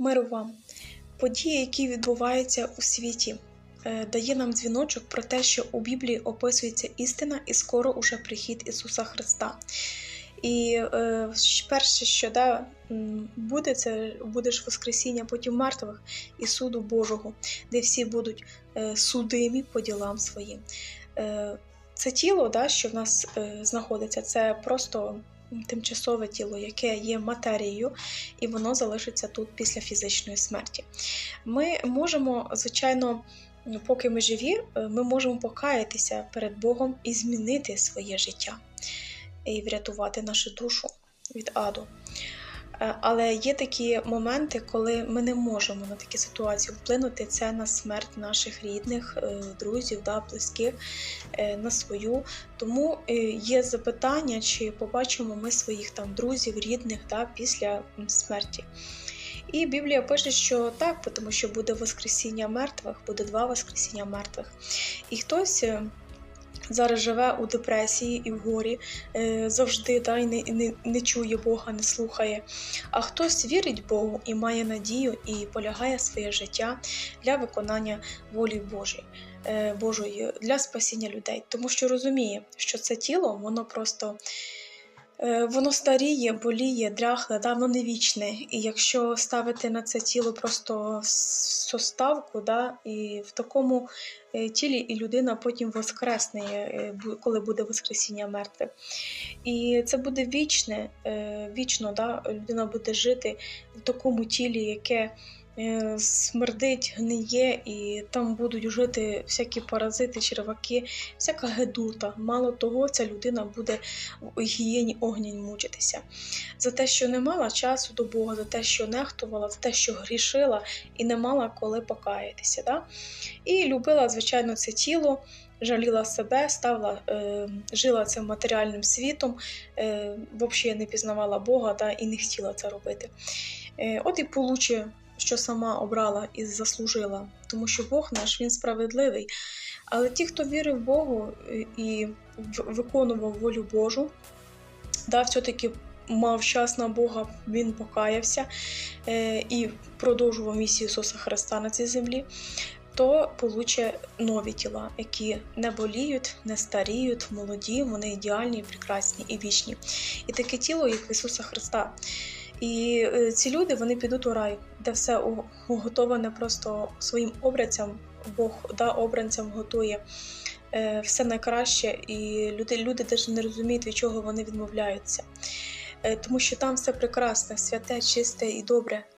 Миру вам. Події, які відбуваються у світі, е, дає нам дзвіночок про те, що у Біблії описується істина і скоро уже прихід Ісуса Христа. І е, перше, що да, буде, це буде ж Воскресіння потім мертвих і суду Божого, де всі будуть е, судимі по ділам своїм. Е, це тіло, да, що в нас е, знаходиться, це просто тимчасове тіло, яке є матерією, і воно залишиться тут після фізичної смерті. Ми можемо, звичайно, поки ми живі, е, ми можемо покаятися перед Богом і змінити своє життя, і врятувати нашу душу від аду. Е, Але є такі моменти, коли ми не можемо на такі ситуації вплинути. Це на смерть наших рідних, е, друзів, да, близьких, е, на свою. Тому є запитання, чи побачимо ми своїх там друзів, рідних да, після смерті. І Біблія пише, що так, тому що буде Воскресіння мертвих, буде два Воскресіння мертвих. І хтось зараз живе у депресії і в горі, е, завжди да, і не, не, не чує Бога, не слухає. А хтось вірить Богу і має надію, і полягає своє життя для виконання волі Божої. е, Божої для спасіння людей, тому що розуміє, що це тіло, воно просто Воно старіє, боліє, дряхле, да, воно не вічне. І якщо ставити на це тіло просто составку, да, і в такому е, тілі і людина потім воскресне, е, коли буде Воскресіння мертвих. І це буде вічне, е, вічно, да, людина буде жити в такому тілі, яке е, смердить, гниє, і там будуть жити всякі паразити, черваки, всяка гедута. Мало того, ця людина буде в гієні огнянь мучитися. За те, що не мала часу до Бога, за те, що нехтувала, за те, що грішила і не мала коли покаятися. Да? І любила, звичайно, це тіло. Жаліла себе, ставила, е, жила цим матеріальним світом, е, взагалі не пізнавала Бога да, і не хотіла це робити. Е, от і получе, що сама обрала і заслужила, тому що Бог наш він справедливий. Але ті, хто вірив Богу е, і виконував волю Божу, да, все-таки мав час на Бога, він покаявся е, і продовжував місію Ісуса Христа на цій землі, то получе нові тіла, які не боліють, не старіють, молоді, вони ідеальні, прекрасні і вічні. І таке тіло, як Ісуса Христа. І е, ці люди вони підуть у рай, де все уготоване просто своїм обранцям. Бог да, обранцям готує е, все найкраще, і люди, люди навіть не розуміють, від чого вони відмовляються. Е, тому що там все прекрасне, святе, чисте і добре.